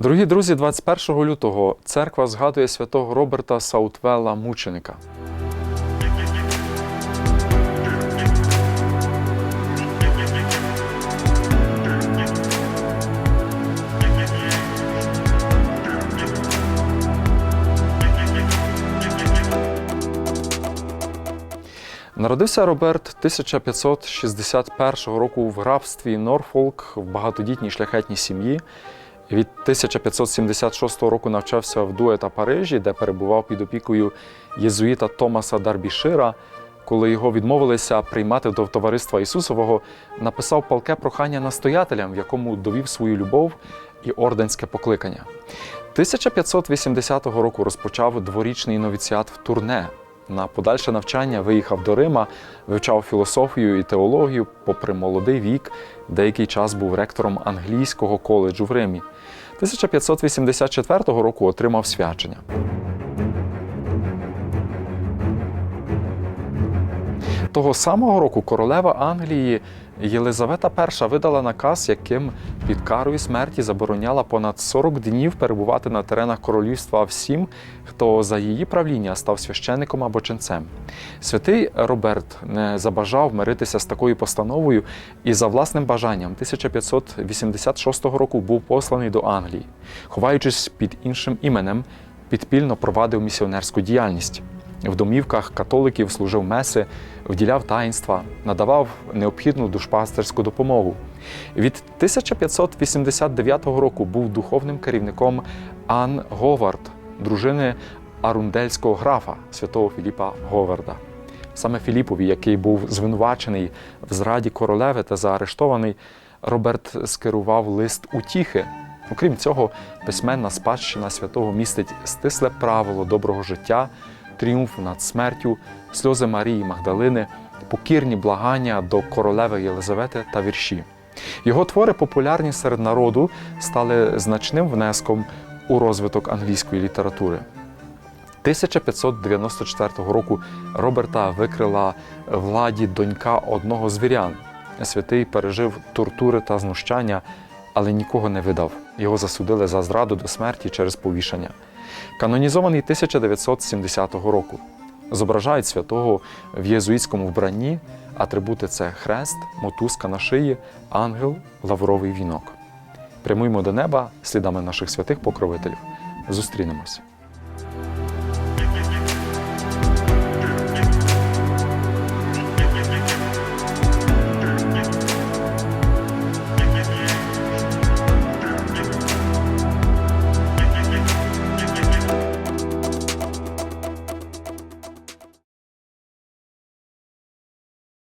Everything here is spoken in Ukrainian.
Дорогі друзі, 21 лютого церква згадує святого Роберта Саутвелла мученика. Народився Роберт 1561 року в графстві Норфолк в багатодітній шляхетній сім'ї. Від 1576 року навчався в Дуе та Парижі, де перебував під опікою єзуїта Томаса Дарбішира. Коли його відмовилися приймати до товариства Ісусового, написав палке прохання настоятелям, в якому довів свою любов і орденське покликання. 1580 року розпочав дворічний новіціат в турне. На подальше навчання виїхав до Рима, вивчав філософію і теологію, попри молодий вік, деякий час був ректором англійського коледжу в Римі. 1584 року отримав свячення. Того самого року королева Англії Єлизавета І видала наказ, яким під карою смерті забороняла понад 40 днів перебувати на теренах королівства всім, хто за її правління став священником або ченцем. Святий Роберт не забажав миритися з такою постановою і за власним бажанням 1586 року був посланий до Англії, ховаючись під іншим іменем, підпільно провадив місіонерську діяльність. В домівках католиків служив меси, вділяв таїнства, надавав необхідну душпастерську допомогу. Від 1589 року був духовним керівником Ан Говард, дружини арундельського графа святого Філіпа Говарда. Саме Філіпові, який був звинувачений в зраді королеви та заарештований, Роберт скерував лист утіхи. Окрім цього, письменна спадщина святого містить стисле правило доброго життя, тріумф над смертю, сльози Марії Магдалини, покірні благання до королеви Єлизавети та вірші. Його твори, популярні серед народу, стали значним внеском у розвиток англійської літератури. 1594 року Роберта викрила владі донька одного з вірян. Святий пережив тортури та знущання, але нікого не видав. Його засудили за зраду до смерті через повішання. Канонізований 1970 року. Зображають святого в єзуїтському вбранні. Атрибути це хрест, мотузка на шиї, ангел, лавровий вінок. Прямуємо до неба слідами наших святих покровителів. Зустрінемось.